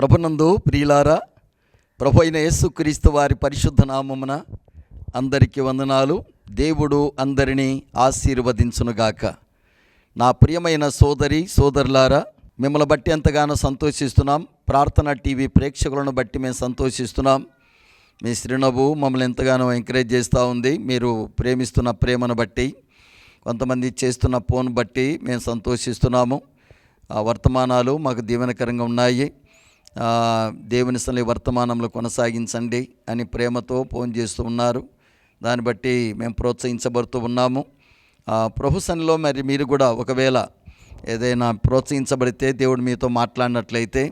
ప్రభునందు ప్రియులారా ప్రభు అయిన యేసుక్రీస్తు వారి పరిశుద్ధ నామమున అందరికీ వందనాలు. దేవుడు అందరినీ ఆశీర్వదించునుగాక. నా ప్రియమైన సోదరి సోదరులారా మిమ్మల్ని బట్టి ఎంతగానో సంతోషిస్తున్నాం. ప్రార్థన టీవీ ప్రేక్షకులను బట్టి మేము సంతోషిస్తున్నాం. మీ శ్రీనవ్వు మమ్మల్ని ఎంతగానో ఎంకరేజ్ చేస్తూ ఉంది. మీరు ప్రేమిస్తున్న ప్రేమను బట్టి కొంతమంది చేస్తున్న ఫోన్ బట్టి మేము సంతోషిస్తున్నాము. ఆ వర్తమానాలు మాకు దీవెనకరంగా ఉన్నాయి. దేవుని సన్ని వర్తమానంలో కొనసాగించండి అని ప్రేమతో ఫోన్ చేస్తూ ఉన్నారు. దాన్ని బట్టి మేము ప్రోత్సహించబడుతూ ఉన్నాము. ఆ, మరి మీరు కూడా ఒకవేళ ఏదైనా ప్రోత్సహించబడితే దేవుడు మీతో మాట్లాడినట్లయితే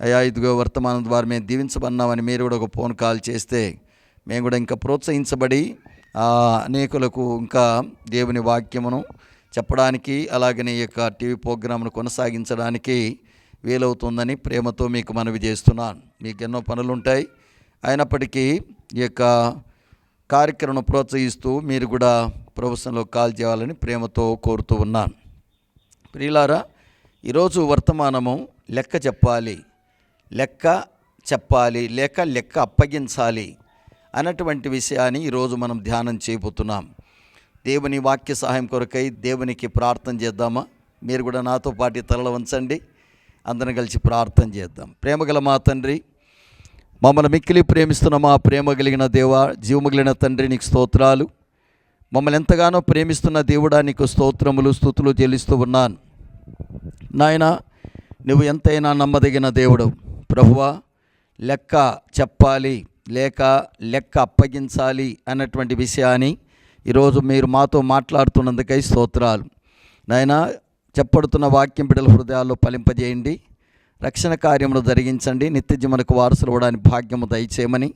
అయ్యా ఇదిగో వర్తమానం ద్వారా మేము దీవించబడినామని మీరు కూడా ఒక ఫోన్ కాల్ చేస్తే మేము కూడా ఇంకా ప్రోత్సహించబడి అనేకులకు ఇంకా దేవుని వాక్యమును చెప్పడానికి అలాగనే ఈ యొక్క టీవీ ప్రోగ్రామ్ను కొనసాగించడానికి వీలవుతుందని ప్రేమతో మీకు మనవి చేస్తున్నాను. మీకు ఎన్నో పనులు ఉంటాయి అయినప్పటికీ ఈ యొక్క కార్యక్రమం ప్రోత్సహిస్తూ మీరు కూడా ప్రొఫెషన్లో కాల్ చేయాలని ప్రేమతో కోరుతూ ఉన్నాను. ప్రియులారా ఈరోజు వర్తమానము లెక్క చెప్పాలి. లెక్క చెప్పాలి. లేక లెక్క అప్పగించాలి అన్నటువంటి విషయాన్ని ఈరోజు మనం ధ్యానం చేయబోతున్నాం. దేవుని వాక్య సహాయం కొరకై దేవునికి ప్రార్థన చేద్దామా? మీరు కూడా నాతో పాటు తలలు వంచండి. అందరం కలిసి ప్రార్థన చేద్దాం. ప్రేమగల మా తండ్రి మమ్మల్ని మిక్కిలి ప్రేమిస్తున్న మా ప్రేమ కలిగిన దేవ జీవము కలిగిన తండ్రి నీకు స్తోత్రాలు. మమ్మల్ని ఎంతగానో ప్రేమిస్తున్న దేవుడా నీకు స్తోత్రములు స్థుతులు చెల్లిస్తూ ఉన్నాను. నాయన నువ్వు ఎంతైనా నమ్మదగిన దేవుడు ప్రభువా లెక్క చెప్పాలి లేక లెక్క అప్పగించాలి అన్నటువంటి విషయాన్ని ఈరోజు మీరు మాతో మాట్లాడుతున్నందుకై స్తోత్రాలు. నాయన చెప్పడుతున్న వాక్యం బిడ్డల హృదయాల్లో ఫలింపజేయండి. రక్షణ కార్యములు జరిగించండి. నిత్య మనకు వారసులు ఇవ్వడానికి భాగ్యము దయచేయమని.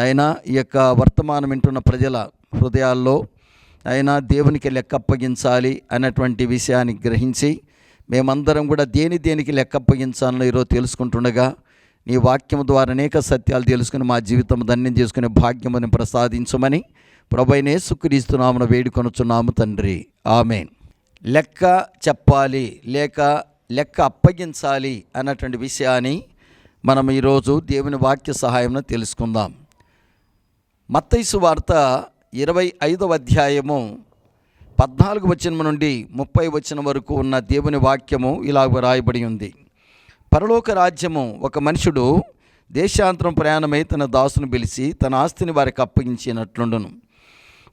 అయినా ఈ యొక్క వర్తమానం వింటున్న ప్రజల హృదయాల్లో అయినా దేవునికి లెక్కప్పగించాలి అన్నటువంటి విషయాన్ని గ్రహించి మేమందరం కూడా దేని దేనికి లెక్కప్పగించాలని ఈరోజు తెలుసుకుంటుండగా నీ వాక్యం ద్వారా అనేక సత్యాలు తెలుసుకుని మా జీవితం ధన్యం చేసుకునే భాగ్యముని ప్రసాదించమని ప్రభైనే సుక్రీస్తున్నామును వేడుకొనుచున్నాము తండ్రి. ఆమెన్. లెక్క చెప్పాలి లేక లెక్క అప్పగించాలి అన్నటువంటి విషయాన్ని మనం ఈరోజు దేవుని వాక్య సహాయంలో తెలుసుకుందాం. మత్తైసు వార్త ఇరవై ఐదవ అధ్యాయము పద్నాలుగు వచనం నుండి ముప్పై వచనం వరకు ఉన్న దేవుని వాక్యము ఇలా వ్రాయబడి ఉంది. పరలోక రాజ్యము ఒక మనుషుడు దేశాంతరం ప్రయాణమై తన దాసును పిలిచి తన ఆస్తిని వారికి అప్పగించినట్లుండును.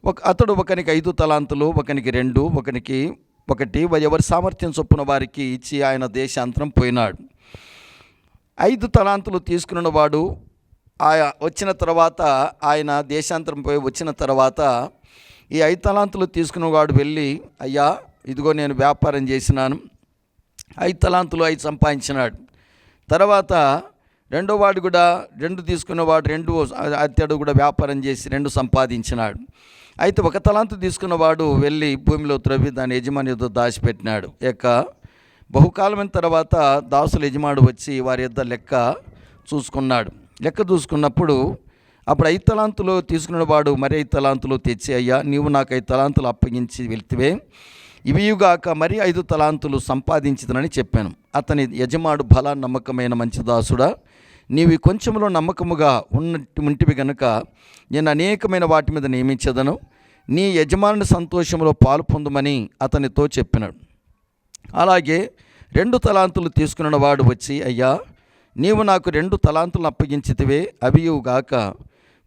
ఒక అతడు ఒకనికి ఐదు తలాంతులు ఒకనికి రెండు ఒకనికి ఒకటి ఎవరి సామర్థ్యం చొప్పున వారికి ఇచ్చి ఆయన దేశాంతరం పోయినాడు. ఐదు తలాంతులు తీసుకున్న వాడు ఆయా వచ్చిన తర్వాత ఆయన దేశాంతరం పోయి వచ్చిన తర్వాత ఈ ఐదు తలాంతులు తీసుకున్నవాడు వెళ్ళి అయ్యా ఇదిగో నేను వ్యాపారం చేసినాను. ఐదు తలాంతులు ఐదు సంపాదించినాడు. తర్వాత రెండో వాడు కూడా రెండు తీసుకున్నవాడు రెండు అతడు కూడా వ్యాపారం చేసి రెండు సంపాదించినాడు. అయితే ఒక తలాంతు తీసుకున్నవాడు వెళ్ళి భూమిలో త్రవ్వి దాని యజమాని యొద్ద దాచిపెట్టినాడు. యొక్క బహుకాలమైన తర్వాత దాసుల యజమాడు వచ్చి వారి యొద్ద లెక్క చూసుకున్నాడు. లెక్క చూసుకున్నప్పుడు అప్పుడు ఐదు తలాంతులు తీసుకున్నవాడు మరి ఐదు తలాంతులు తెచ్చి అయ్యా నీవు నాకు ఐదు తలాంతులు అప్పగించి వెళ్తివే. ఇవియుగాక మరి ఐదు తలాంతులు సంపాదించుదనని చెప్పాను. అతని యజమాడు బల నమ్మకమైన మంచి దాసుడా. నీవి కొంచెంలో నమ్మకముగా ఉన్నట్టు ఉంటివి గనుక నేను అనేకమైన వాటి మీద నియమించదను. నీ యజమానుని సంతోషంలో పాలు పొందమని అతనితో చెప్పినాడు. అలాగే రెండు తలాంతులు తీసుకున్న వాడు వచ్చి అయ్యా నీవు నాకు రెండు తలాంతులను అప్పగించితివే అవియుగాక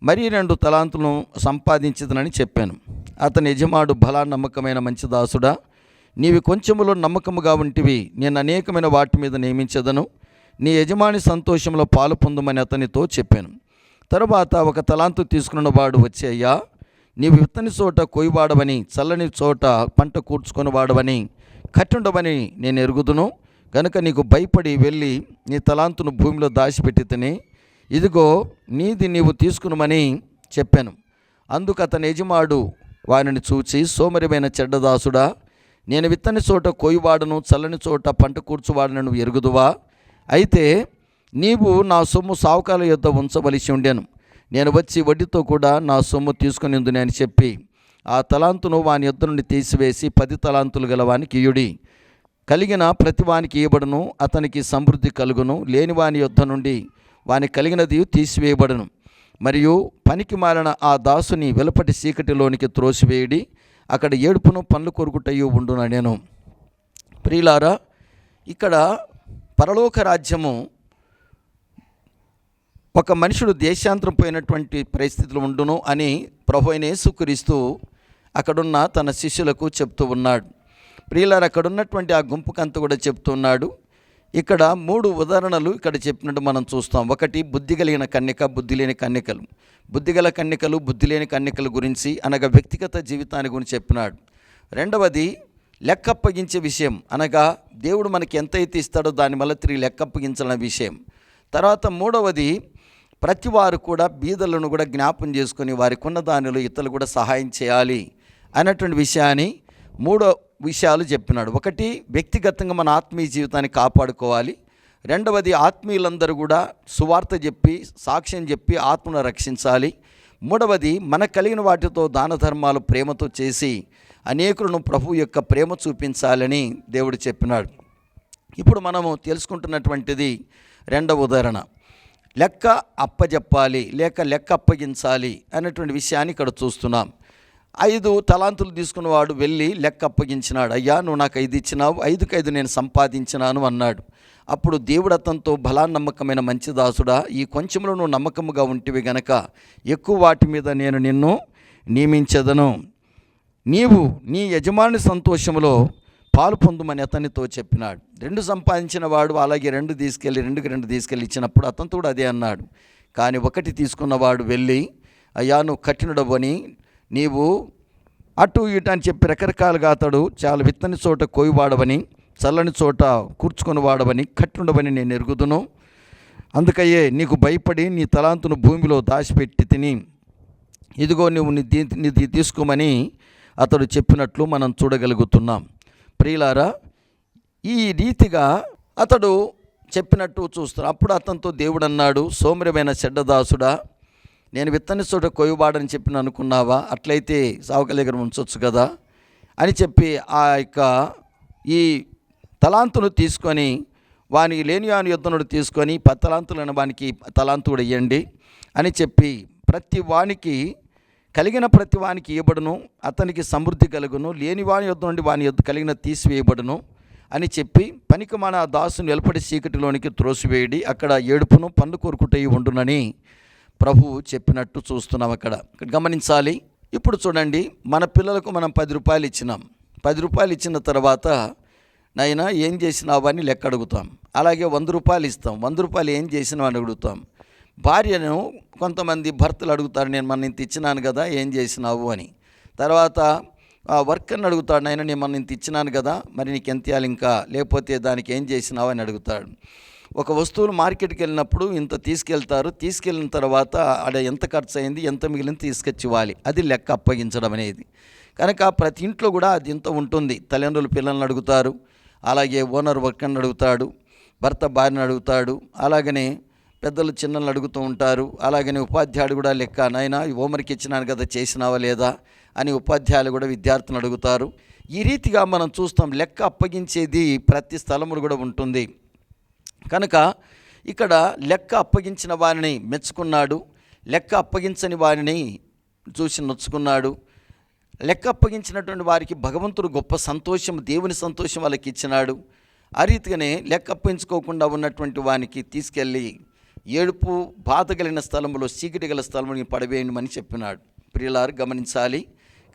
మరీ రెండు తలాంతులను సంపాదించదనని చెప్పాను. అతని యజమాడు బలా నమ్మకమైన మంచి దాసుడా. నీవి కొంచెములో నమ్మకముగా ఉంటివి నేను అనేకమైన వాటి మీద నియమించదను. నీ యజమాని సంతోషంలో పాలు పొందమని అతనితో చెప్పాను. తరువాత ఒక తలాంతు తీసుకున్న వాడు వచ్చి అయ్యా నీవు విత్తని చోట కొయ్యవాడవని చల్లని చోట పంట కూర్చుకొని వాడవని కట్టుండవని నేను ఎరుగుదును. కనుక నీకు భయపడి వెళ్ళి నీ తలాంతును భూమిలో దాచిపెట్టి తిని ఇదిగో నీది నీవు తీసుకునమని చెప్పాను. అందుకు అతని యజమాడు వారిని చూచి సోమరిమైన చెడ్డదాసుడా నేను విత్తని చోట కొయ్యవాడను చల్లని చోట పంట కూర్చువాడను నువ్వు ఎరుగుదువా? అయితే నీవు నా సొమ్ము సావుకాల యొద్ద ఉంచవలసి ఉండెను. నేను వచ్చి వడ్డీతో కూడా నా సొమ్ము తీసుకుని అని చెప్పి ఆ తలాంతును వాని యొద్ద నుండి తీసివేసి పది తలాంతులు గల వానికి ఇయుడి. కలిగిన ప్రతివానికి ఇవ్వబడును అతనికి సమృద్ధి కలుగును లేని వాని యొద్ద నుండి వాని కలిగినది తీసివేయబడును. మరియు పనికి మారిన ఆ దాసుని వెలుపటి చీకటిలోనికి త్రోసివేయడి అక్కడ ఏడుపును పనులు కొరుకుటయ్యూ ఉండున నేను ప్రియులారా ఇక్కడ పరలోక రాజ్యము ఒక మనుషుడు దేశాంతరం పోయినటువంటి పరిస్థితులు ఉండును అని ప్రభు అయిన యేసుక్రీస్తు అక్కడున్న తన శిష్యులకు చెప్తూ ఉన్నాడు. ప్రియులారు అక్కడ ఉన్నటువంటి ఆ గుంపుకంతా కూడా చెప్తున్నాడు ఇక్కడ మూడు ఉదాహరణలు ఇక్కడ చెప్పినట్టు మనం చూస్తాం. ఒకటి బుద్ధి కలిగిన కన్యక బుద్ధి లేని కన్యకలు. బుద్ధిగల కన్యకలు బుద్ధి లేని కన్యకల గురించి అనగా వ్యక్తిగత జీవితాన్ని గురించి చెప్పినాడు. రెండవది లెక్కప్పగించే విషయం. అనగా దేవుడు మనకి ఎంత అయితే ఇస్తాడో దాని వల్ల తిరిగి లెక్క విషయం. తర్వాత మూడవది ప్రతి వారు కూడా బీదలను కూడా జ్ఞాపం చేసుకొని వారికి ఉన్న దానిలో ఇతరులు కూడా సహాయం చేయాలి అన్నటువంటి విషయాన్ని మూడో విషయాలు చెప్పినాడు. ఒకటి వ్యక్తిగతంగా మన ఆత్మీయ జీవితాన్ని కాపాడుకోవాలి. రెండవది ఆత్మీయులందరూ కూడా సువార్త చెప్పి సాక్ష్యం చెప్పి ఆత్మను రక్షించాలి. మూడవది మనకు కలిగిన వాటితో దాన ధర్మాలు ప్రేమతో చేసి అనేకులను ప్రభు యొక్క ప్రేమ చూపించాలని దేవుడు చెప్పినాడు. ఇప్పుడు మనము తెలుసుకుంటున్నటువంటిది రెండవ ఉదాహరణ. లెక్క అప్పజెప్పాలి లేక లెక్క అప్పగించాలి అనేటువంటి విషయాన్ని ఇక్కడ చూస్తున్నాం. ఐదు తలాంతులు తీసుకున్నవాడు వెళ్ళి లెక్క అప్పగించినాడు. అయ్యా నువ్వు నాకు ఐదు ఇచ్చినావు ఐదుకి ఐదు నేను సంపాదించినాను అన్నాడు. అప్పుడు దేవుడు అతనితో బలా నమ్మకమైన మంచి దాసుడా ఈ కొంచెంలో నువ్వు నమ్మకముగా ఉంటివి గనక ఎక్కువ వాటి మీద నేను నిన్ను నియమించదను. నీవు నీ యజమాని సంతోషములో పాలు పొందుమని అతనితో చెప్పినాడు. రెండు సంపాదించిన వాడు అలాగే రెండు తీసుకెళ్ళి రెండుకి రెండు తీసుకెళ్ళి ఇచ్చినప్పుడు అతనితో కూడా అదే అన్నాడు. కానీ ఒకటి తీసుకున్నవాడు వెళ్ళి అయ్యా నువ్వు కఠినుడవని నీవు అటు ఇటు అని చెప్పి రకరకాలుగా అతడు చాలా విత్తని చోట కోయివాడవని చల్లని చోట కూర్చుకొని వాడవని కట్టుండవని నేను ఎరుగుదును. అందుకయ్యే నీకు భయపడి నీ తలాంతును భూమిలో దాచిపెట్టి తిని ఇదిగో నువ్వు నీ దీ- తీసుకోమని అతడు చెప్పినట్లు మనం చూడగలుగుతున్నాం. ప్రియులారా ఈ రీతిగా అతడు చెప్పినట్టు చూస్తున్నాం. అప్పుడు అతనితో దేవుడు అన్నాడు సోమరమైన చెడ్డదాసుడా నేను విత్తని చోట కొయ్యబాడని చెప్పి అనుకున్నావా? అట్లయితే సావుకల దగ్గర ఉంచవచ్చు కదా? అని చెప్పి ఆ యొక్క ఈ తలాంతును తీసుకొని వానికి లేని వాని యుద్ధనుడు తీసుకొని పత్తలాంతులను వానికి తలాంతు కూడా ఇవ్వండి అని చెప్పి ప్రతి వానికి కలిగిన ప్రతి వానికి ఇవ్వబడును అతనికి సమృద్ధి కలుగును లేని వాని యొద్ నుండి వాని యొద్ కలిగిన తీసివేయబడును అని చెప్పి పనికి మన దాసుని వెలుపడి చీకటిలోనికి త్రోసివేయడి అక్కడ ఏడుపును పన్ను కోరుకుంటూ ఉండునని ప్రభు చెప్పినట్టు చూస్తున్నాం అక్కడ. గమనించాలి. ఇప్పుడు చూడండి మన పిల్లలకు మనం పది రూపాయలు ఇచ్చినాం. పది రూపాయలు ఇచ్చిన తర్వాత నైనా ఏం చేసినావు అని లెక్క అడుగుతాం. అలాగే వంద రూపాయలు ఇస్తాం. వంద రూపాయలు ఏం చేసినావు అని అడుగుతాం. భార్యను కొంతమంది భర్తలు అడుగుతారు నేను మన ఇంత ఇచ్చినాను కదా ఏం చేసినావు? అని. తర్వాత ఆ వర్కర్ని అడుగుతాడు నాయన నేను మన ఇంత ఇచ్చినాను కదా మరి నీకు ఎంత ఇవ్వాలి ఇంకా? లేకపోతే దానికి ఏం చేసినావు? అని అడుగుతాడు. ఒక వస్తువులు మార్కెట్కి వెళ్ళినప్పుడు ఇంత తీసుకెళ్తారు. తీసుకెళ్ళిన తర్వాత ఆడ ఎంత ఖర్చు అయింది ఎంత మిగిలింది తీసుకొచ్చి ఇవ్వాలి అది లెక్క అప్పగించడం అనేది. కనుక ప్రతి ఇంట్లో కూడా అది ఇంత ఉంటుంది. తల్లిదండ్రులు పిల్లల్ని అడుగుతారు. అలాగే ఓనర్ వర్కర్ని అడుగుతాడు. భర్త భార్యను అడుగుతాడు. అలాగనే పెద్దలు చిన్నలు అడుగుతూ ఉంటారు అలాగనే ఉపాధ్యాయుడు కూడా లెక్క నాయన ఓమరికి హోంవర్క్ ఇచ్చినాను కదా చేసినావా లేదా? అని ఉపాధ్యాయులు కూడా విద్యార్థులను అడుగుతారు. ఈ రీతిగా మనం చూస్తాం లెక్క అప్పగించేది ప్రతి స్థలములు కూడా ఉంటుంది. కనుక ఇక్కడ లెక్క అప్పగించిన వారిని మెచ్చుకున్నాడు లెక్క అప్పగించని వారిని చూసి నొచ్చుకున్నాడు. లెక్క అప్పగించినటువంటి వారికి భగవంతుడు గొప్ప సంతోషం దేవుని సంతోషం వాళ్ళకి ఇచ్చినాడు. ఆ రీతిగానే లెక్క అప్పించుకోకుండా ఉన్నటువంటి వానికి తీసుకెళ్ళి ఏడుపు బాధ కలిగిన స్థలంలో చీకటి గల స్థలంలో పడవేయమని చెప్పినాడు. ప్రియులారు గమనించాలి.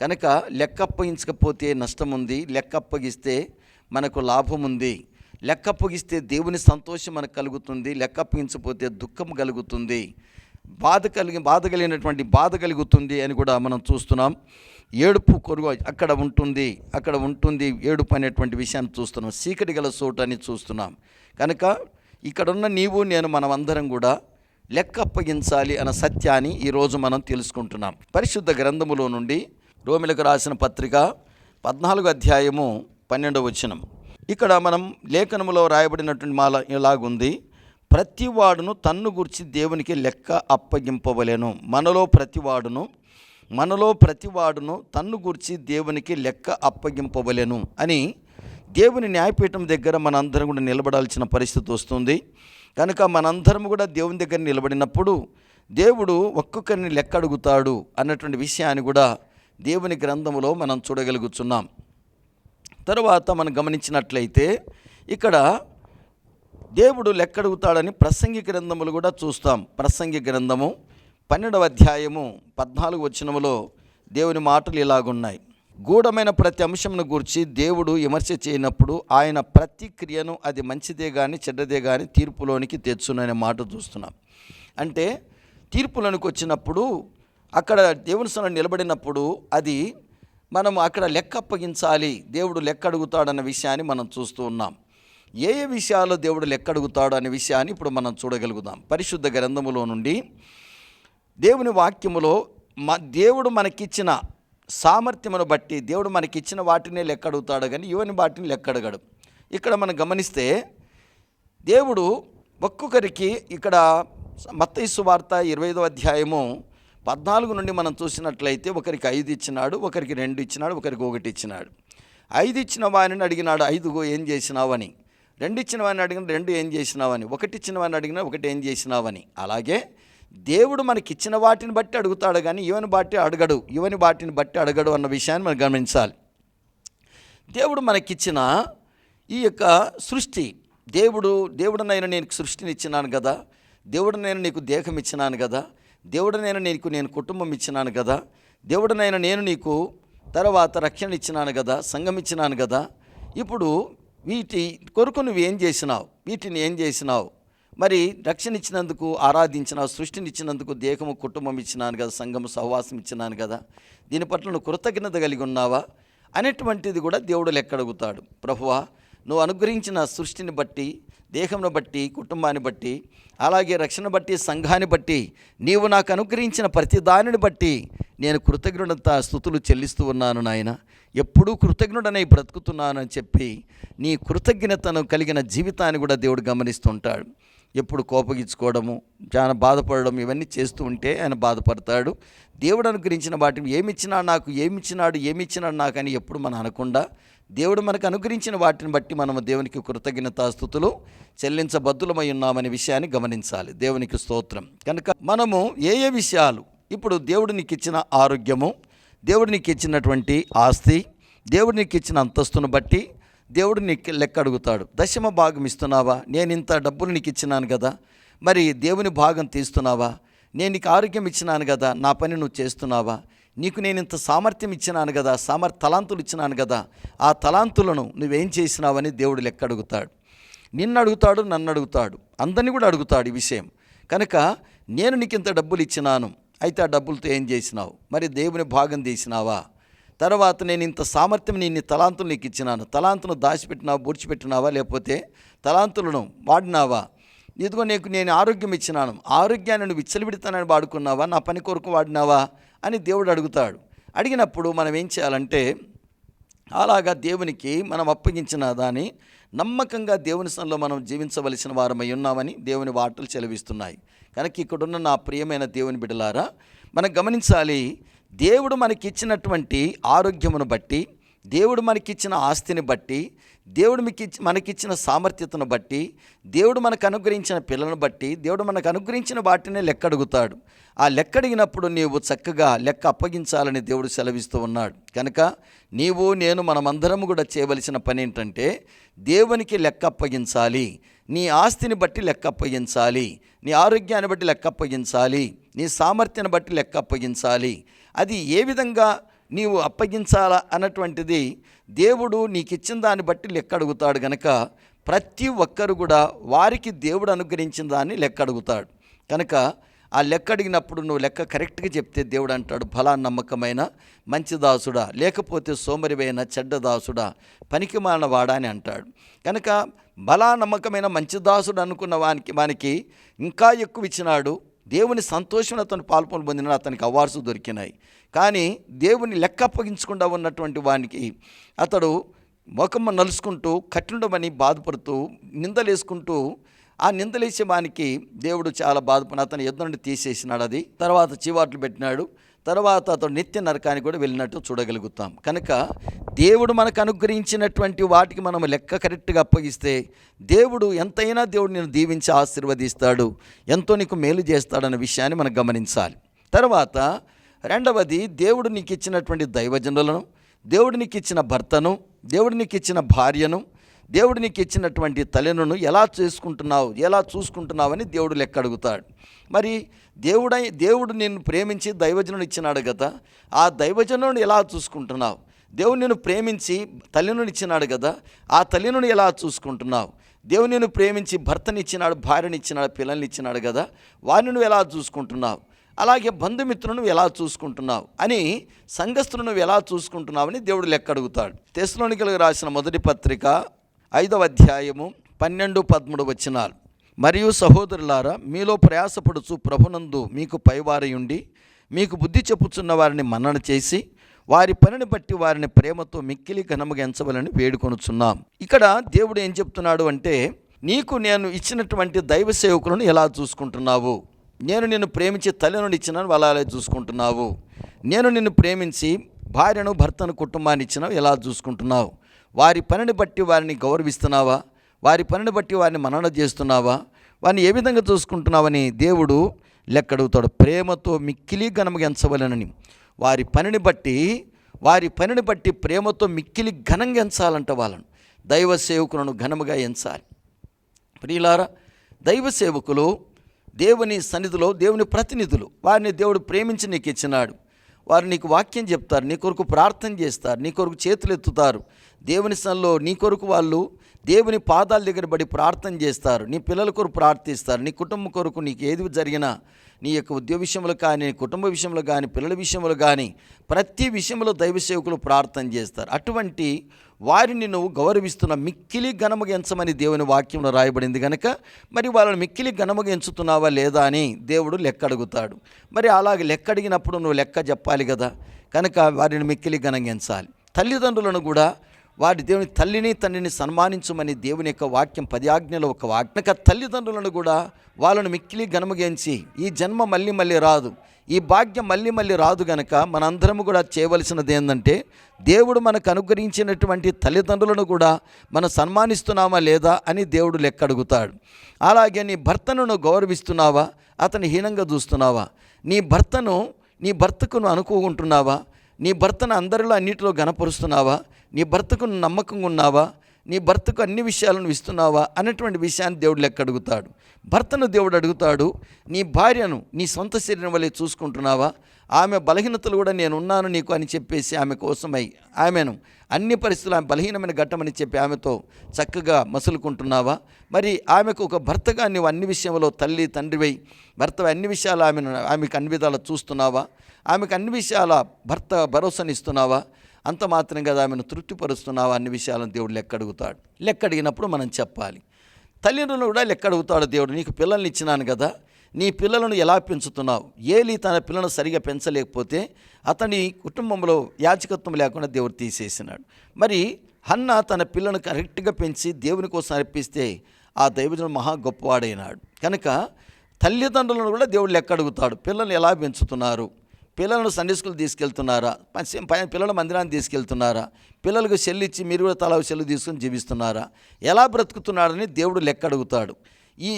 కనుక లెక్క అప్పగించకపోతే నష్టం ఉంది లెక్క అప్పగిస్తే మనకు లాభం ఉంది లెక్క అప్పగిస్తే దేవుని సంతోషం మనకు కలుగుతుంది. లెక్క అప్పగించకపోతే దుఃఖం కలుగుతుంది. బాధ కలిగి బాధ కలిగినటువంటి బాధ కలుగుతుంది అని కూడా మనం చూస్తున్నాం. ఏడుపు కొరుగు అక్కడ ఉంటుంది. అక్కడ ఉంటుంది ఏడుపు అనేటువంటి విషయాన్ని చూస్తున్నాం. చీకటి గల చోటు అని చూస్తున్నాం. కనుక ఇక్కడున్న నీవు నేను మనమందరం కూడా లెక్క అప్పగించాలి అన్న సత్యాన్ని ఈరోజు మనం తెలుసుకుంటున్నాం. పరిశుద్ధ గ్రంథములో నుండి రోమిలకు రాసిన పత్రిక పద్నాలుగు అధ్యాయము పన్నెండవ వచనం ఇక్కడ మనం లేఖనములో రాయబడినటువంటి మాల ఇలాగుంది. ప్రతివాడును తన్ను గురించి దేవునికి లెక్క అప్పగింపవలేను. మనలో ప్రతివాడును మనలో ప్రతివాడును తన్ను గురించి దేవునికి లెక్క అప్పగింపవలేను అని దేవుని న్యాయపీఠం దగ్గర మనందరం కూడా నిలబడాల్సిన పరిస్థితి వస్తుంది. కనుక మనందరం కూడా దేవుని దగ్గర నిలబడినప్పుడు దేవుడు ఒక్కొక్కరిని లెక్క అడుగుతాడు అన్నటువంటి విషయాన్ని కూడా దేవుని గ్రంథములో మనం చూడగలుగుతున్నాం. తరువాత మనం గమనించినట్లయితే ఇక్కడ దేవుడు లెక్కడుగుతాడని ప్రసంగి గ్రంథములు కూడా చూస్తాం. ప్రసంగి గ్రంథము పన్నెండవ అధ్యాయము పద్నాలుగు వచనములో దేవుని మాటలు ఇలాగున్నాయి. గూఢమైన ప్రతి అంశంను గూర్చి దేవుడు విమర్శ చేయనప్పుడు ఆయన ప్రతి క్రియను అది మంచిదే కానీ చెడ్డదే కానీ తీర్పులోనికి తెచ్చుననే మాట చూస్తున్నాం. అంటే తీర్పులోనికి వచ్చినప్పుడు అక్కడ దేవుని సన్నిధిలో నిలబడినప్పుడు అది మనం అక్కడ లెక్క అప్పగించాలి దేవుడు లెక్క అడుగుతాడన్న విషయాన్ని మనం చూస్తూ ఉన్నాం. ఏ ఏ విషయాల్లో దేవుడు లెక్క అడుగుతాడు అనే విషయాన్ని ఇప్పుడు మనం చూడగలుగుదాం. పరిశుద్ధ గ్రంథములో నుండి దేవుని వాక్యములో మా దేవుడు మనకిచ్చిన సామర్థ్యమును బట్టి దేవుడు మనకిచ్చిన వాటినే లెక్క అడుగుతాడు కానీ ఇవని వాటిని లెక్క అడగడు ఇక్కడ మనం గమనిస్తే దేవుడు ఒక్కొక్కరికి ఇక్కడ మత్తయిసు వార్త ఇరవై ఐదో అధ్యాయము పద్నాలుగు నుండి మనం చూసినట్లయితే ఒకరికి ఐదు ఇచ్చినాడు ఒకరికి రెండు ఇచ్చినాడు ఒకరికి ఒకటి ఇచ్చినాడు. ఐదు ఇచ్చిన వాడిని అడిగినాడు ఐదుగో ఏం చేసినావని. రెండు ఇచ్చిన వాడిని అడిగిన రెండు ఏం చేసినావని. ఒకటి ఇచ్చిన వాడిని అడిగిన ఒకటి ఏం చేసినావని. అలాగే దేవుడు మనకి ఇచ్చిన వాటిని బట్టి అడుగుతాడు కానీ ఇవని బట్టి అడగడు ఇవని వాటిని బట్టి అడగడు అన్న విషయాన్ని మనం గమనించాలి. దేవుడు మనకిచ్చిన ఈ యొక్క సృష్టి దేవుడు దేవుడనైనా నేను సృష్టిని ఇచ్చినాను కదా దేవుడనైనా నీకు దేహం ఇచ్చినాను కదా దేవుడనైనా నీకు నేను కుటుంబం ఇచ్చినాను కదా దేవుడనైనా నేను నీకు తర్వాత రక్షణ ఇచ్చినాను కదా సంఘం ఇచ్చినాను కదా ఇప్పుడు వీటి కొరకు నువ్వు ఏం చేసినావు? వీటిని ఏం చేసినావు? మరి రక్షణ ఇచ్చినందుకు ఆరాధించిన సృష్టిని ఇచ్చినందుకు దేహము కుటుంబం ఇచ్చినాను కదా సంఘము సహవాసం ఇచ్చినాను కదా దీని పట్ల నువ్వు కృతజ్ఞత కలిగి ఉన్నావా? అనేటువంటిది కూడా దేవుడు లెక్కడుగుతాడు. ప్రభువా నువ్వు అనుగ్రహించిన సృష్టిని బట్టి దేహంను బట్టి కుటుంబాన్ని బట్టి అలాగే రక్షణ బట్టి సంఘాన్ని బట్టి నీవు నాకు అనుగ్రహించిన ప్రతి దానిని బట్టి నేను కృతజ్ఞత స్థుతులు చెల్లిస్తూ ఉన్నాను నాయన. ఎప్పుడూ కృతజ్ఞుడనై బ్రతుకుతున్నాను చెప్పి నీ కృతజ్ఞతను కలిగిన జీవితాన్ని కూడా దేవుడు గమనిస్తుంటాడు ఎప్పుడు కోపగించుకోవడము చాలా బాధపడడం ఇవన్నీ చేస్తూ ఉంటే ఆయన బాధపడతాడు. దేవుడు అనుగ్రహించిన వాటిని ఏమిచ్చినా నాకు ఏమిచ్చినాడు ఏమిచ్చినాడు నాకు అని ఎప్పుడు మనం అనకుండా దేవుడు మనకు అనుగ్రహించిన వాటిని బట్టి మనము దేవునికి కృతజ్ఞతాస్థుతులు చెల్లించబద్దులమై ఉన్నామనే విషయాన్ని గమనించాలి. దేవునికి స్తోత్రం. కనుక మనము ఏ ఏ విషయాలు ఇప్పుడు దేవుడు నీకు ఇచ్చిన ఆరోగ్యము దేవుడు నీకు ఇచ్చినటువంటి ఆస్తి దేవుడు నీకు ఇచ్చిన అంతస్తును బట్టి దేవుడు నీకు లెక్క అడుగుతాడు. దశమ భాగం ఇస్తున్నావా? నేను ఇంత డబ్బులు నీకు ఇచ్చినాను కదా. మరి దేవుని భాగం తీస్తున్నావా? నేను నీకు ఆరోగ్యం ఇచ్చినాను కదా. నా పని నువ్వు చేస్తున్నావా? నీకు నేను ఇంత సామర్థ్యం ఇచ్చినాను కదా. సామర్ తలాంతులు ఇచ్చినాను కదా. ఆ తలాంతులను నువ్వేం చేసినావని దేవుడు లెక్క అడుగుతాడు. నిన్ను అడుగుతాడు నన్ను అడుగుతాడు. అందరినీ కూడా అడుగుతాడు ఈ విషయం. కనుక నేను నీకు ఇంత డబ్బులు ఇచ్చినాను. అయితే ఆ డబ్బులతో ఏం చేసినావు? మరి దేవుని భాగం తీసినావా? తర్వాత నేను ఇంత సామర్థ్యం నేను తలాంతులు నీకు ఇచ్చినాను. తలాంతును దాచిపెట్టినావా బూడ్చిపెట్టినావా లేకపోతే తలాంతులను వాడినావా? ఇదిగో నీకు నేను ఆరోగ్యం ఇచ్చినాను. ఆరోగ్యాన్ని నువ్వు విచ్చలబిడతానని వాడుకున్నావా? నా పని కొరకు వాడినావా? అని దేవుడు అడుగుతాడు. అడిగినప్పుడు మనం ఏం చేయాలంటే అలాగా దేవునికి మనం అప్పగించిన దాన్ని నమ్మకంగా దేవుని సన్నిలో మనం జీవించవలసిన వారమై ఉన్నామని దేవుని వార్తలు చెలవిస్తున్నాయి కనుక ఇక్కడున్న నా ప్రియమైన దేవుని బిడలారా మనం గమనించాలి దేవుడు మనకిచ్చినటువంటి ఆరోగ్యమును బట్టి దేవుడు మనకిచ్చిన ఆస్తిని బట్టి దేవుడు మీకు ఇచ్చి- మనకిచ్చిన సామర్థ్యతను బట్టి దేవుడు మనకు అనుగ్రహించిన పిల్లలను బట్టి దేవుడు మనకు అనుగ్రహించిన వాటినే లెక్క అడుగుతాడు ఆ లెక్క అడిగినప్పుడు నీవు చక్కగా లెక్క అప్పగించాలని దేవుడు సెలవిస్తూ ఉన్నాడు. కనుక నీవు నేను మనమందరము కూడా చేయవలసిన పని ఏంటంటే దేవునికి లెక్క అప్పగించాలి. నీ ఆస్తిని బట్టి లెక్క అప్పగించాలి. నీ ఆరోగ్యాన్ని బట్టి లెక్క అప్పగించాలి. నీ సామర్థ్యాన్ని బట్టి లెక్క అప్పగించాలి. అది ఏ విధంగా నీవు అప్పగించాలా అన్నటువంటిది దేవుడు నీకు ఇచ్చిన దాన్ని బట్టి లెక్క అడుగుతాడు గనక ప్రతి ఒక్కరు కూడా వారికి దేవుడు అనుగ్రహించిన దాన్ని లెక్క అడుగుతాడు. కనుక ఆ లెక్క అడిగినప్పుడు నువ్వు లెక్క కరెక్ట్గా చెప్తే దేవుడు అంటాడు ఫలా నమ్మకమైన మంచి దాసుడా లేకపోతే సోమరివైన చెడ్డ దాసుడా పనికి వాడా అని అంటాడు. కనుక బలా నమ్మకమైన మంచి దాసుడు అనుకున్న వానికి వానికి ఇంకా ఎక్కువ ఇచ్చినాడు దేవుని సంతోషం అతను పాల్పొని పొందిన అతనికి అవార్డ్స్ దొరికినాయి. కానీ దేవుని లెక్క అప్పగించకుండా ఉన్నటువంటి వానికి అతడు ముఖం నలుసుకుంటూ కట్టిండమని బాధపడుతూ నిందలేసుకుంటూ ఆ నిందలేసే వానికి దేవుడు చాలా బాధపడి అతని యుద్ధం నుండి తీసేసినాడు అది. తర్వాత చీవాట్లు పెట్టినాడు. తర్వాత అతడు నిత్య నరకానికి కూడా వెళ్ళినట్టు చూడగలుగుతాం. కనుక దేవుడు మనకు అనుగ్రహించినటువంటి వాటికి మనం లెక్క కరెక్ట్గా అప్పగిస్తే దేవుడు ఎంతైనా దేవుడు నేను దీవించి ఆశీర్వదిస్తాడు ఎంతో నీకు మేలు చేస్తాడన్న విషయాన్ని మనం గమనించాలి. తర్వాత రెండవది దేవుడు నీకు ఇచ్చినటువంటి దైవజనులను దేవుడు నీకు ఇచ్చిన భర్తను దేవుడు నీకు ఇచ్చిన భార్యను దేవుడు నీకు ఇచ్చినటువంటి తల్లిను ఎలా చేసుకుంటున్నావు ఎలా చూసుకుంటున్నావని దేవుడు లెక్క అడుగుతాడు. మరి దేవుడై దేవుడు నిన్ను ప్రేమించి దైవజనుడు ఇచ్చినాడు కదా ఆ దైవజనుడు ఎలా చూసుకుంటున్నావు? దేవుడు నిన్ను ప్రేమించి తల్లిను ఇచ్చినాడు కదా ఆ తల్లిను ఎలా చూసుకుంటున్నావు? దేవుడు నిన్ను ప్రేమించి భర్తనిచ్చినాడు భార్యనిచ్చినాడు భార్యని ఇచ్చినాడు పిల్లల్ని ఇచ్చినాడు కదా వారిని నువ్వు ఎలా చూసుకుంటున్నావు? అలాగే బంధుమిత్రులను ఎలా చూసుకుంటున్నావు? అని సంఘస్థులను ఎలా చూసుకుంటున్నావని దేవుడు లెక్క అడుగుతాడు. తెస్లోనికలకు రాసిన మొదటి పత్రిక ఐదవ అధ్యాయము పన్నెండు పదమూడు వచ్చినాలు మరియు సహోదరులారా మీలో ప్రయాసపడుచు ప్రభునందు మీకు పైవారయుండి మీకు బుద్ధి చెప్పుచున్న వారిని మన్నన చేసి వారి పనిని బట్టి వారిని ప్రేమతో మిక్కిలి ఘనముగా ఎంచవలని వేడుకొనుచున్నాం. ఇక్కడ దేవుడు ఏం చెప్తున్నాడు అంటే నీకు నేను ఇచ్చినటువంటి దైవ సేవకులను ఎలా చూసుకుంటున్నావు? నేను నిన్ను ప్రేమించి తల్లిని ఇచ్చినాను వాళ్ళు చూసుకుంటున్నావు? నేను నిన్ను ప్రేమించి భార్యను భర్తను కుటుంబాన్ని ఇచ్చినావు ఎలా చూసుకుంటున్నావు? వారి పనిని బట్టి వారిని గౌరవిస్తున్నావా? వారి పనిని బట్టి వారిని మనన చేస్తున్నావా? వారిని ఏ విధంగా చూసుకుంటున్నావని దేవుడు లెక్కడుగుతాడు. ప్రేమతో మిక్కిలి ఘనముగా ఎంచవలనని. వారి పనిని బట్టి వారి పనిని బట్టి ప్రేమతో మిక్కిలి ఘనంగా ఎంచాలంట వాళ్ళను. దైవ సేవకులను ఘనముగా ఎంచాలి. ప్రియులారా దైవ సేవకులు దేవుని సన్నిధిలో దేవుని ప్రతినిధులు. వారిని దేవుడు ప్రేమించి నీకు ఇచ్చినాడు. వారు నీకు వాక్యం చెప్తారు నీ కొరకు ప్రార్థన చేస్తారు నీ కొరకు చేతులు ఎత్తుతారు దేవుని సన్నిలో నీ కొరకు వాళ్ళు దేవుని పాదాల దగ్గర పడి ప్రార్థన చేస్తారు. నీ పిల్లల కొరకు ప్రార్థిస్తారు. నీ కుటుంబం కొరకు నీకు ఏది జరిగినా నీ యొక్క ఉద్యోగ విషయంలో కానీ నీ కుటుంబ విషయంలో కానీ పిల్లల విషయంలో కానీ ప్రతి విషయంలో దైవ సేవకులు ప్రార్థన చేస్తారు. అటువంటి వారిని నువ్వు గౌరవిస్తున్న మిక్కిలి ఘనముగా ఎంచమని దేవుని వాక్యంలో రాయబడింది కనుక మరి వాళ్ళని మిక్కిలి ఘనముగా ఎంచుతున్నావా లేదా అని దేవుడు లెక్క అడుగుతాడు. మరి అలాగే లెక్క అడిగినప్పుడు నువ్వు లెక్క చెప్పాలి కదా. కనుక వారిని మిక్కిలి ఘనంగా ఎంచాలి. తల్లిదండ్రులను కూడా వాడి దేవుని తల్లిని తండ్రిని సన్మానించమని దేవుని యొక్క వాక్యం పది ఆజ్ఞలో ఒక వాక్యం తల్లిదండ్రులను కూడా వాళ్ళను మిక్కిలి ఘనముగించి ఈ జన్మ మళ్ళీ మళ్ళీ రాదు. ఈ భాగ్యం మళ్ళీ మళ్ళీ రాదు గనక మనందరము కూడా చేయవలసినది ఏంటంటే దేవుడు మనకు అనుగ్రహించినటువంటి తల్లిదండ్రులను కూడా మనం సన్మానిస్తున్నామా లేదా అని దేవుడు లెక్క అడుగుతాడు అలాగే నీ భర్తను నువ్వు గౌరవిస్తున్నావా? అతని హీనంగా చూస్తున్నావా? నీ భర్తను నీ భర్తకు నువ్వు అనుకుంటున్నావా నీ భర్తను అందరిలో అన్నిటిలో గనపరుస్తున్నావా నీ భర్తకు నమ్మకంగా ఉన్నావా? నీ భర్తకు అన్ని విషయాలను ఇస్తున్నావా? అన్నటువంటి విషయాన్ని దేవుడు లెక్క అడుగుతాడు. భర్తను దేవుడు అడుగుతాడు నీ భార్యను నీ సొంత శరీరం వల్లే చూసుకుంటున్నావా? ఆమె బలహీనతలు కూడా నేను ఉన్నాను నీకు అని చెప్పేసి ఆమె కోసమై ఆమెను అన్ని పరిస్థితులు ఆమె బలహీనమైన ఘట్టమని చెప్పి ఆమెతో చక్కగా మసులుకుంటున్నావా? మరి ఆమెకు ఒక భర్తగా నీవు అన్ని విషయంలో తల్లి తండ్రివై భర్త అన్ని విషయాలు ఆమెను ఆమెకు అన్ని విధాలు చూస్తున్నావా? ఆమెకు అన్ని విషయాల భర్త భరోసానిస్తున్నావా అంత మాత్రం కదా ఆమెను తృప్తిపరుస్తున్నావా అన్ని విషయాలను దేవుడు లెక్క అడుగుతాడు లెక్క అడిగినప్పుడు మనం చెప్పాలి. తల్లిదండ్రులు కూడా లెక్క అడుగుతాడు దేవుడు నీకు పిల్లల్ని ఇచ్చినాను కదా నీ పిల్లలను ఎలా పెంచుతున్నావు? ఏలి తన పిల్లలను సరిగా పెంచలేకపోతే అతని కుటుంబంలో యాచకత్వం లేకుండా దేవుడు తీసేసినాడు. మరి హన్న తన పిల్లను కరెక్ట్గా పెంచి దేవుని కోసం అర్పిస్తే ఆ దైవజనుడు మహా గొప్పవాడైనాడు. కనుక తల్లిదండ్రులను కూడా దేవుడు లెక్క అడుగుతాడు పిల్లల్ని ఎలా పెంచుతున్నారు? పిల్లలను సండే స్కూల్ తీసుకెళ్తున్నారా? పిల్లల మందిరాన్ని తీసుకెళ్తున్నారా? పిల్లలకు చెల్లిచ్చి ఇచ్చి మీరు కూడా తల సెల్లు తీసుకొని జీవిస్తున్నారా? ఎలా బ్రతుకుతున్నాడని దేవుడు లెక్క అడుగుతాడు. ఈ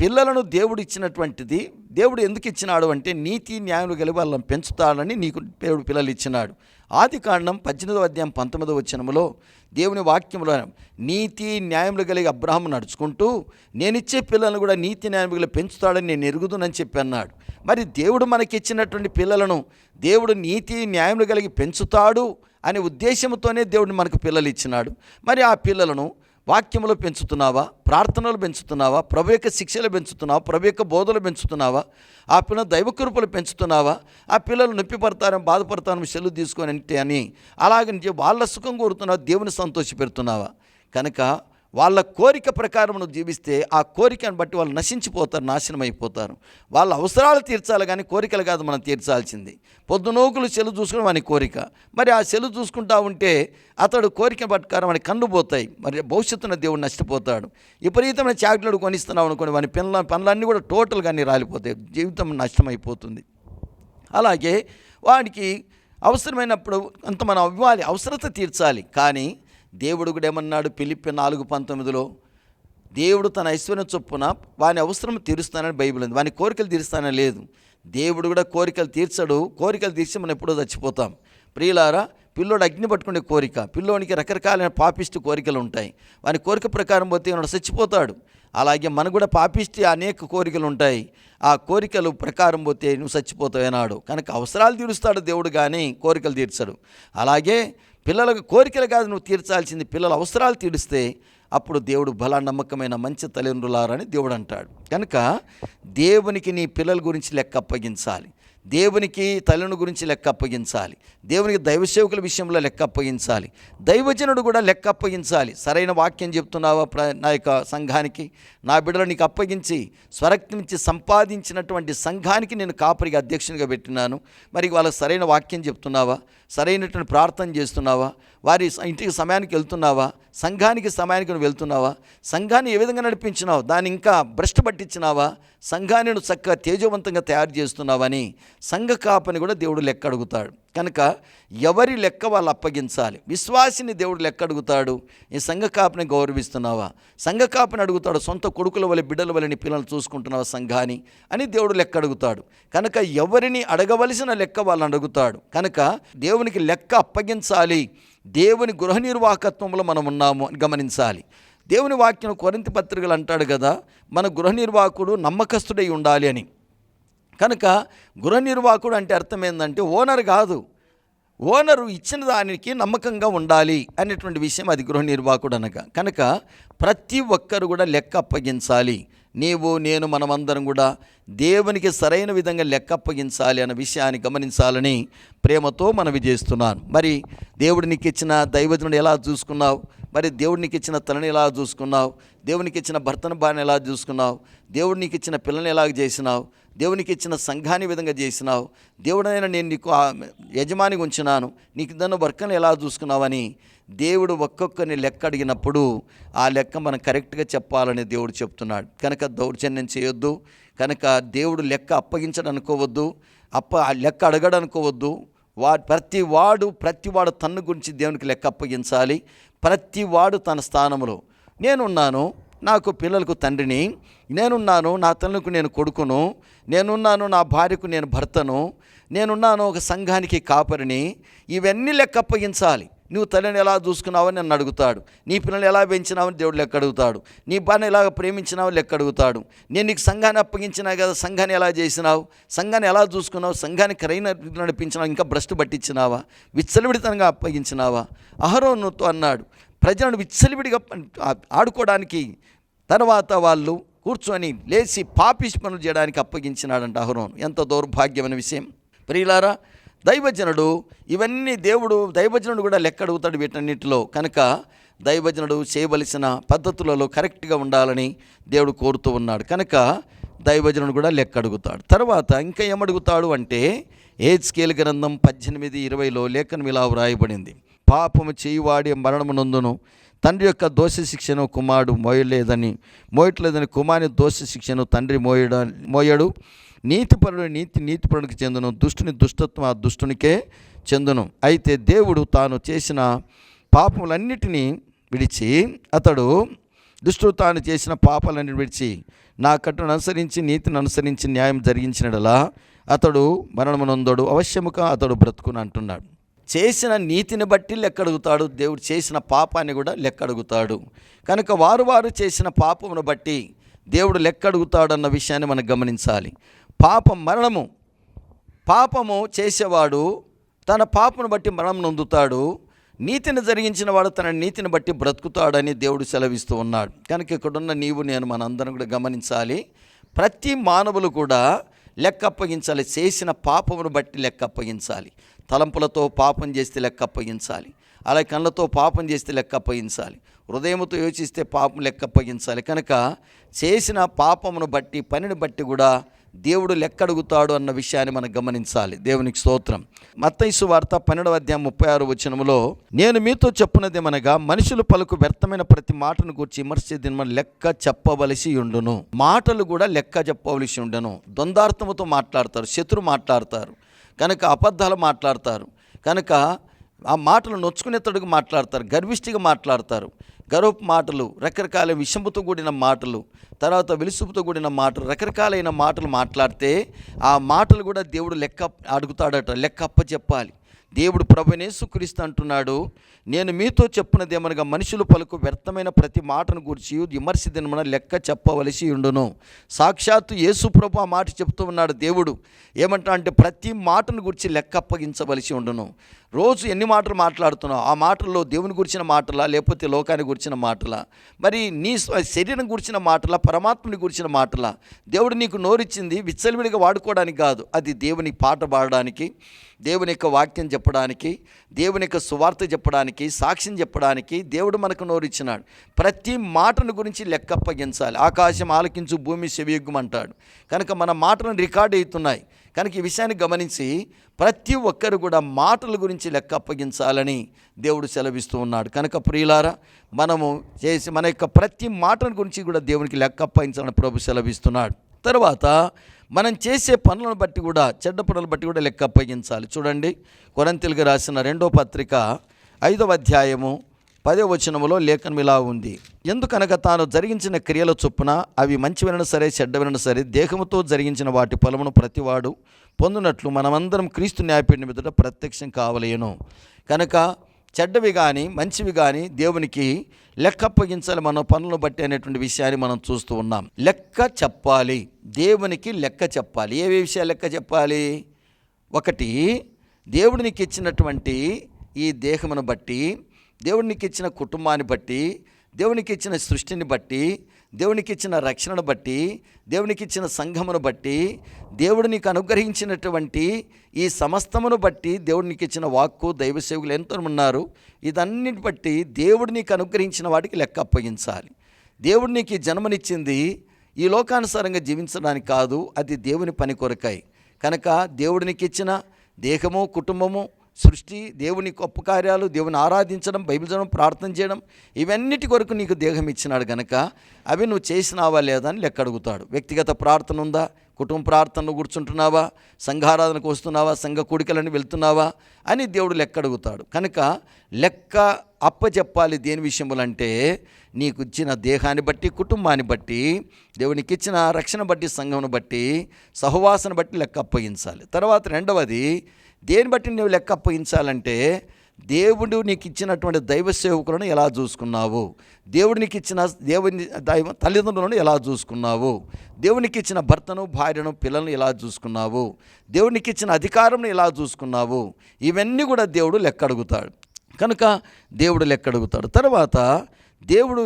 పిల్లలను దేవుడు ఇచ్చినటువంటిది దేవుడు ఎందుకు ఇచ్చినాడు అంటే నీతి న్యాయాలు కలిగి వాళ్ళని పెంచుతాడని నీకు దేవుడు పిల్లలు ఇచ్చినాడు. ఆది కాండం పద్దెనిమిదవ అధ్యాయం పంతొమ్మిదవ వచనములో దేవుని వాక్యంలో నీతి న్యాయములు కలిగి అబ్రహం నడుచుకుంటూ నేనిచ్చే పిల్లలను కూడా నీతి న్యాయములు కలిగి పెంచుతాడని నేను ఎరుగుదునని చెప్పి అన్నాడు. మరి దేవుడు మనకి ఇచ్చినటువంటి పిల్లలను దేవుడు నీతి న్యాయములు కలిగి పెంచుతాడు అనే ఉద్దేశంతోనే దేవుడు మనకు పిల్లలు ఇచ్చినాడు మరి ఆ పిల్లలను వాక్యములు పెంచుతున్నావా? ప్రార్థనలు పెంచుతున్నావా? ప్రభు యొక్క శిక్షలు పెంచుతున్నావా? ప్రభు యొక్క బోధలు పెంచుతున్నావా? ఆ పిల్లలు దైవకృపలు పెంచుతున్నావా? ఆ పిల్లలు నొప్పిపడతారని బాధపడతారని సెలవు తీసుకొని అంటే అని అలాగే వాళ్ళ సుఖం కోరుతున్నావా? దేవుని సంతోష పెడుతున్నావా కనుక వాళ్ళ కోరిక ప్రకారం నువ్వు జీవిస్తే ఆ కోరికను బట్టి వాళ్ళు నశించిపోతారు నాశనం అయిపోతారు వాళ్ళ అవసరాలు తీర్చాలి కానీ కోరికలు కాదు మనం తీర్చాల్సింది. పొద్దునోకులు చెలు చూసుకోవడం వాని కోరిక. మరి ఆ చెలు చూసుకుంటా ఉంటే అతడు కోరిక ప్రకారం వాడి కన్ను పోతాయి. మరి భవిష్యత్తున దేవుడు నష్టపోతాడు. విపరీతమైన చాక్లెట్ కొనిస్తున్నావు అనుకోండి వాని పనుల పనులన్నీ కూడా టోటల్గా అన్నీ రాలిపోతాయి. జీవితం నష్టమైపోతుంది. అలాగే వాడికి అవసరమైనప్పుడు అంత మనం ఇవ్వాలి అవసరత తీర్చాలి. కానీ దేవుడు కూడా ఏమన్నాడు? పిలిపి నాలుగు పంతొమ్మిదిలో దేవుడు తన ఐశ్వర్యం చొప్పున వాని అవసరం తీరుస్తానని బైబిల్ ఉంది. వాని కోరికలు తీరుస్తానని లేదు. దేవుడు కూడా కోరికలు తీర్చడు. కోరికలు తీర్చి మనం ఎప్పుడో చచ్చిపోతాం. ప్రియులారా పిల్లోడు అగ్ని పట్టుకునే కోరిక. పిల్లోనికి రకరకాలైన పాపిష్టి కోరికలు ఉంటాయి. వాని కోరిక ప్రకారం పోతే వాడు చచ్చిపోతాడు. అలాగే మనకు కూడా పాపిస్తే అనేక కోరికలు ఉంటాయి. ఆ కోరికలు ప్రకారం పోతే నువ్వు చచ్చిపోతావు కనుక అవసరాలు తీరుస్తాడు దేవుడు కానీ కోరికలు తీర్చడు. అలాగే పిల్లలకు కోరికలు కాదు నువ్వు తీర్చాల్సింది పిల్లల అవసరాలు తీరిస్తే అప్పుడు దేవుడు బల నమ్మకమైన మంచి తల్లిదండ్రులారని దేవుడు అంటాడు. కనుక దేవునికి నీ పిల్లల గురించి లెక్క అప్పగించాలి. దేవునికి తల్లిని గురించి లెక్క అప్పగించాలి. దేవునికి దైవ సేవకుల విషయంలో లెక్క అప్పగించాలి. దైవజనుడు కూడా లెక్క అప్పగించాలి. సరైన వాక్యం చెప్తున్నావా నా యొక్క సంఘానికి? నా బిడ్డలు నీకు అప్పగించి స్వరక్తించి సంపాదించినటువంటి సంఘానికి నేను కాపరిగా అధ్యక్షునిగా పెట్టినాను. మరి వాళ్ళకి సరైన వాక్యం చెప్తున్నావా? సరైనటువంటి ప్రార్థన చేస్తున్నావా? వారి ఇంటికి సమయానికి వెళ్తున్నావా? సంఘానికి సమయానికి నువ్వు వెళ్తున్నావా? సంఘాన్ని ఏ విధంగా నడిపించినావు? దాన్ని ఇంకా భ్రష్టు పట్టించినావా? సంఘాన్ని నువ్వు చక్కగా తేజవంతంగా తయారు చేస్తున్నావని సంఘ కాపని కూడా దేవుడు లెక్క అడుగుతాడు. కనుక ఎవరి లెక్క వాళ్ళు అప్పగించాలి? విశ్వాసిని దేవుడు లెక్క అడుగుతాడు? ఈ సంఘకాపని గౌరవిస్తున్నావా? సంఘకాపని అడుగుతాడు సొంత కొడుకుల వల్ల బిడ్డల వలె నీ పిల్లలు చూసుకుంటున్నావా సంఘాని? అని దేవుడు లెక్క అడుగుతాడు. కనుక ఎవరిని అడగవలసిన లెక్క వాళ్ళని అడుగుతాడు. కనుక దేవునికి లెక్క అప్పగించాలి. దేవుని గృహ నిర్వాహకత్వంలో మనం ఉన్నాము అని గమనించాలి. దేవుని వాక్యం కొరింత పత్రికలు అంటాడు కదా మన గృహ నిర్వాహకుడు నమ్మకస్తుడై ఉండాలి అని. కనుక గృహ నిర్వాహకుడు అంటే అర్థం ఏంటంటే ఓనర్ కాదు. ఓనరు ఇచ్చిన దానికి నమ్మకంగా ఉండాలి అనేటువంటి విషయం అది గృహ నిర్వాహకుడు అనగా. కనుక ప్రతి ఒక్కరు కూడా లెక్క అప్పగించాలి. నీవు నేను మనమందరం కూడా దేవునికి సరైన విధంగా లెక్క అప్పగించాలి అన్న విషయాన్ని గమనించాలని ప్రేమతో మనవి చేస్తున్నాను. మరి దేవుడు నీకు ఇచ్చిన దైవజనుడు ఎలా చూసుకున్నావు? మరి దేవుడు నీకు ఇచ్చిన తలని ఎలా చూసుకున్నావు? దేవునికి ఇచ్చిన భర్తను భార్యను ఎలా చూసుకున్నావు? దేవుడు నీకు ఇచ్చిన పిల్లని ఎలా చేసినావు? దేవునికి ఇచ్చిన సంఘాన్ని విధంగా చేసినావు. దేవుడైనా నేను నీకు ఆ యజమానిగా ఉంచినాను. నీకు దాన్ని వర్కను ఎలా చూసుకున్నావని దేవుడు ఒక్కొక్కరిని లెక్క అడిగినప్పుడు ఆ లెక్క మనం కరెక్ట్గా చెప్పాలని దేవుడు చెప్తున్నాడు. కనుక దౌర్జన్యం చేయొద్దు. కనుక దేవుడు లెక్క అప్పగించడం అనుకోవద్దు అప్ప ఆ లెక్క అడగడం అనుకోవద్దు వా ప్రతి వాడు ప్రతి వాడు తన్ను గురించి దేవునికి లెక్క అప్పగించాలి. ప్రతి వాడు తన స్థానంలో. నేనున్నాను నాకు పిల్లలకు తండ్రిని. నేనున్నాను నా తల్లికి నేను కొడుకును. నేనున్నాను నా భార్యకు నేను భర్తను నేనున్నాను ఒక సంఘానికి కాపరిని ఇవన్నీ లెక్క అప్పగించాలి. నువ్వు తల్లిని ఎలా చూసుకున్నావని నన్ను అడుగుతాడు. నీ పిల్లల్ని ఎలా పెంచినావని దేవుడు లెక్క అడుగుతాడు. నీ భార్యను ఎలా ప్రేమించినావు లెక్క అడుగుతాడు. నేను నీకు సంఘాన్ని అప్పగించినా కదా సంఘాన్ని ఎలా చేసినావు? సంఘాన్ని ఎలా చూసుకున్నావు? సంఘాన్ని కరైన నడిపించినావు? ఇంకా భ్రష్టు పట్టించినావా? విచ్చలవిడితనంగా అప్పగించినావా? అహరోనుతో అన్నాడు. ప్రజలను విచ్చలవిడిగా ఆడుకోవడానికి తర్వాత వాళ్ళు కూర్చొని లేచి పాపిష్ పనులు చేయడానికి అప్పగించినాడంట అహరోను. ఎంత దౌర్భాగ్యమైన విషయం. ప్రియులారా దైవజనుడు ఇవన్నీ దేవుడు దైవజనుడు కూడా లెక్క అడుగుతాడు వీటన్నిటిలో. కనుక దైవజనుడు చేయవలసిన పద్ధతులలో కరెక్ట్గా ఉండాలని దేవుడు కోరుతూ ఉన్నాడు. కనుక దైవజనుడు కూడా లెక్క అడుగుతాడు. తర్వాత ఇంకా ఏమడుగుతాడు అంటే ఏజ్కేల్ గ్రంథం పద్దెనిమిది ఇరవైలో లేఖనం ఇలా వ్రాయబడింది. పాపము చేయువాడి మరణమునందును తండ్రి యొక్క దోష శిక్షను కుమారుడు మోయలేదని మోయట్లేదని కుమారుని దోష శిక్షను తండ్రి మోయడ మోయడు. నీతిపరుడు నీతి నీతిపరుడికి చెందును దుష్టుని దుష్టత్వం ఆ దుష్టునికే చెందును. అయితే దేవుడు తాను చేసిన పాపములన్నిటినీ విడిచి అతడు దుష్టుడు తాను చేసిన పాపాలన్నిటిని విడిచి నా కట్టును అనుసరించి నీతిని అనుసరించి న్యాయం జరిగించినడలా అతడు మరణమునందడు. అవశ్యముగా అతడు బ్రతుకుని అంటున్నాడు. చేసిన నీతిని బట్టి లెక్కడుగుతాడు దేవుడు చేసిన పాపాన్ని కూడా లెక్కడుగుతాడు కనుక వారు వారు చేసిన పాపమును బట్టి దేవుడు లెక్కడుగుతాడు అన్న విషయాన్ని మనం గమనించాలి. పాపం మరణము. పాపము చేసేవాడు తన పాపను బట్టి మరణం నొందుతాడు. నీతిని జరిగించిన వాడు తన నీతిని బట్టి బ్రతుకుతాడని దేవుడు సెలవిస్తూ ఉన్నాడు. కనుక ఇక్కడున్న నీవు నేను మనందరం కూడా గమనించాలి. ప్రతి మానవులు కూడా లెక్క అప్పగించాలి చేసిన పాపమును బట్టి లెక్క అప్పగించాలి తలంపులతో పాపం చేస్తే లెక్క అప్పగించాలి అలాగే కళ్ళతో పాపం చేస్తే లెక్క అప్పగించాలి హృదయముతో యోచిస్తే పాపం లెక్క అప్పగించాలి కనుక చేసిన పాపమును బట్టి పనిని బట్టి కూడా దేవుడు లెక్క అడుగుతాడు అన్న విషయాన్ని మనం గమనించాలి. దేవునికి స్తోత్రం. మత్తైసు వార్త పన్నెండవ అధ్యాయం ముప్పై ఆరు వచనములో నేను మీతో చెప్పున్నదేమనగా మనుషులు పలుకు వ్యర్థమైన ప్రతి మాటను గురించి విమర్శ దినమని లెక్క చెప్పవలసి ఉండును. మాటలు కూడా లెక్క చెప్పవలసి ఉండను. ద్వందార్థముతో మాట్లాడతారు శత్రు మాట్లాడతారు కనుక అబద్ధాలు మాట్లాడతారు. కనుక ఆ మాటలు నొచ్చుకునేతడుగు మాట్లాడతారు గర్విష్టిగా మాట్లాడతారు. గర్వపు మాటలు రకరకాల విషముతో కూడిన మాటలు తర్వాత వెలుసుపుతో కూడిన మాటలు రకరకాలైన మాటలు మాట్లాడితే ఆ మాటలు కూడా దేవుడు లెక్క అడుగుతాడట లెక్క అప్ప చెప్పాలి దేవుడు ప్రభునేసుక్రీస్తు అంటున్నాడు నేను మీతో చెప్పినదేమనగా మనుషులు పలుకు వ్యర్థమైన ప్రతి మాటను గురించి విమర్శ దినమున లెక్క చెప్పవలసి ఉండును. సాక్షాత్తు యేసు ప్రభు ఆ మాట చెప్తూ ఉన్నాడు దేవుడు ఏమంటా అంటే ప్రతి మాటను గురించి లెక్క అప్పగించవలసి ఉండును. రోజు ఎన్ని మాటలు మాట్లాడుతున్నావు? ఆ మాటల్లో దేవుని గురించిన మాటలా లేకపోతే లోకాన్ని గురించిన మాటలా? మరి నీ శరీరం గురించిన మాటలా పరమాత్మని గురించిన మాటలా? దేవుడు నీకు నోరిచ్చింది విచ్చలవిడిగా వాడుకోవడానికి కాదు అది దేవుని పాట పాడడానికి. దేవుని యొక్క వాక్యం చెప్పడానికి దేవుని యొక్క సువార్త చెప్పడానికి సాక్ష్యం చెప్పడానికి దేవుడు మనకు నోరిచ్చినాడు. ప్రతి మాటను గురించి లెక్క అప్పగించాలి ఆకాశం ఆలకించు భూమి చెవియొగ్గమంటాడు కనుక మన మాటలు రికార్డ్ అవుతున్నాయి. కనుక ఈ విషయాన్ని గమనించి ప్రతి ఒక్కరు కూడా మాటల గురించి లెక్క అప్పగించాలని దేవుడు సెలవిస్తూ ఉన్నాడు. కనుక ప్రియులారా మనము చేసి మన యొక్క ప్రతి మాటల గురించి కూడా దేవునికి లెక్క అప్పగించాలని ప్రభు సెలవిస్తున్నాడు. తర్వాత మనం చేసే పనులను బట్టి కూడా చెడ్డ పనులను బట్టి కూడా లెక్క అప్పగించాలి చూడండి కొరంతిలుగా రాసిన రెండో పత్రిక ఐదవ అధ్యాయము పదే వచనములో లేఖనం ఇలా ఉంది. ఎందుకనగా తాను జరిగించిన క్రియల చొప్పున అవి మంచివైన సరే చెడ్డవైన సరే దేహముతో జరిగించిన వాటి ఫలమును ప్రతివాడు పొందినట్లు మనమందరం క్రీస్తు న్యాయపీఠం ఎదుట ప్రత్యక్షం కావలేను. కనుక చెడ్డవి కానీ మంచివి కానీ దేవునికి లెక్క అప్పగించాలి మన పనులను బట్టి అనేటువంటి విషయాన్ని మనం చూస్తూ ఉన్నాం. లెక్క చెప్పాలి. దేవునికి లెక్క చెప్పాలి. ఏ విషయాలు లెక్క చెప్పాలి? ఒకటి దేవుడు నీకు ఇచ్చినటువంటి ఈ దేహమును బట్టి దేవుడు నీకు ఇచ్చిన కుటుంబాన్ని బట్టి దేవునికి ఇచ్చిన సృష్టిని బట్టి దేవునికి ఇచ్చిన రక్షణను బట్టి దేవునికి ఇచ్చిన సంఘమును బట్టి దేవుడు నీకు అనుగ్రహించినటువంటి ఈ సమస్తమును బట్టి దేవుడు నీకు ఇచ్చిన వాక్కు దైవ సేవకులు ఎంతో ఉన్నారు. ఇదన్నిటి బట్టి దేవుడు నీకు అనుగ్రహించిన వాటికి లెక్క అప్పగించాలి. దేవుడు నీకు జన్మనిచ్చింది ఈ లోకానుసారంగా జీవించడానికి కాదు అది దేవుని పని కొరకాయి కనుక దేవుడినికి ఇచ్చిన దేహము కుటుంబము సృష్టి దేవుని గొప్ప కార్యాలు దేవుని ఆరాధించడం బైబిల్ చదవడం ప్రార్థన చేయడం ఇవన్నిటి కొరకు నీకు దేహం ఇచ్చినాడు గనక అవి నువ్వు చేసినావా లేదా అని లెక్క అడుగుతాడు. వ్యక్తిగత ప్రార్థన ఉందా? కుటుంబ ప్రార్థనలు కూర్చుంటున్నావా? సంఘారాధనకు వస్తున్నావా? సంఘ కూడికలను వెళ్తున్నావా? అని దేవుడు లెక్క అడుగుతాడు. కనుక లెక్క అప్పచెప్పాలి దేని విషయములంటే నీకు ఇచ్చిన దేహాన్ని బట్టి కుటుంబాన్ని బట్టి దేవునికి ఇచ్చిన రక్షణ బట్టి సంఘమును బట్టి సహవాసను బట్టి లెక్క అప్పగించాలి. తర్వాత రెండవది దేని బట్టి నువ్వు లెక్క అప్పగించాలంటే దేవుడు నీకు ఇచ్చినటువంటి దైవ సేవకులను ఎలా చూసుకున్నావు? దేవుడు నీకు ఇచ్చిన దేవుని దైవ తల్లిదండ్రులను ఎలా చూసుకున్నావు? దేవునికి ఇచ్చిన భర్తను భార్యను పిల్లలను ఎలా చూసుకున్నావు? దేవునికి ఇచ్చిన అధికారంను ఎలా చూసుకున్నావు? ఇవన్నీ కూడా దేవుడు లెక్క అడుగుతాడు కనుక దేవుడు లెక్క అడుగుతాడు తర్వాత దేవుడు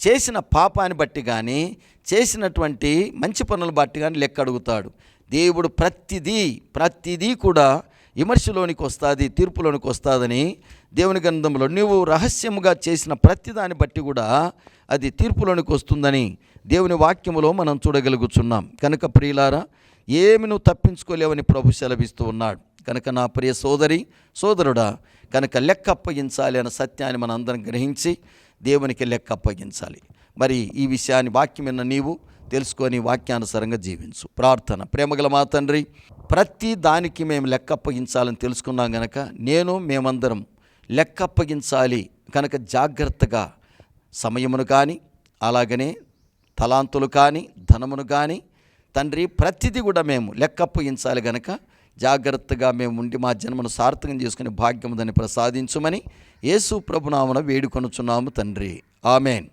చేసిన పాపాన్ని బట్టి కానీ చేసినటువంటి మంచి పనులు బట్టి కానీ లెక్క అడుగుతాడు దేవుడు ప్రతిదీ ప్రతిదీ కూడా విమర్శలోనికి వస్తుంది తీర్పులోనికి వస్తుందని దేవుని గ్రంథంలో నీవు రహస్యముగా చేసిన ప్రతి దాన్ని బట్టి కూడా అది తీర్పులోనికి వస్తుందని దేవుని వాక్యములో మనం చూడగలుగుతున్నాం కనుక ప్రియులారా ఏమి నువ్వు తప్పించుకోలేవని ప్రభు సెలవిస్తూ ఉన్నాడు. కనుక నా ప్రియ సోదరి సోదరుడా కనుక లెక్క అప్పగించాలి అన్న సత్యాన్ని మనం అందరం గ్రహించి దేవునికి లెక్క అప్పగించాలి. మరి ఈ విషయాన్ని వాక్యం విన్న నీవు తెలుసుకొని వాక్యానుసారంగా జీవించు. ప్రార్థన. ప్రేమగల మా తండ్రి ప్రతి దానికి మేము లెక్క అప్పగించాలని తెలుసుకున్నాం గనక నేను మేమందరం లెక్క అప్పగించాలి కనుక జాగ్రత్తగా సమయమును కానీ అలాగనే తలాంతులు కానీ ధనమును కానీ తండ్రి ప్రతిదీ కూడా మేము లెక్క అప్పగించాలి గనక జాగ్రత్తగా మేము ఉండి మా జన్మను సార్థకం చేసుకునే భాగ్యము దాన్ని ప్రసాదించుమని యేసు ప్రభునామన వేడుకొనుచున్నాము తండ్రి. ఆమెన్.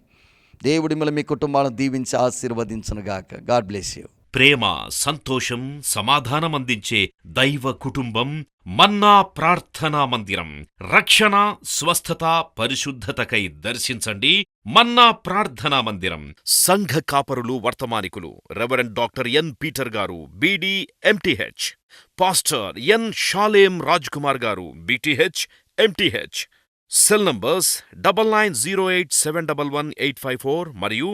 దేవుడి మిమ్మల్ని మీ కుటుంబాలను దీవించి ఆశీర్వదించునుగాక. God bless you. ప్రేమ సంతోషం సమాధానం అందించే దైవ కుటుంబం మన్నా ప్రార్థనా మందిరం. రక్షణ స్వస్థత పరిశుద్ధతకై దర్శించండి. మన్నా ప్రార్థనా మందిరం. సంఘ కాపరులు వర్తమానికులు. రెవరెండ్ డాక్టర్ ఎన్ పీటర్ గారు BD MTh. Pastor N Shalem Raj Kumar గారు BTh MTh. Cell numbers double nine zero eight seven double one eight five four మరియు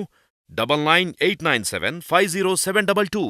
double nine eight nine seven five zero seven double two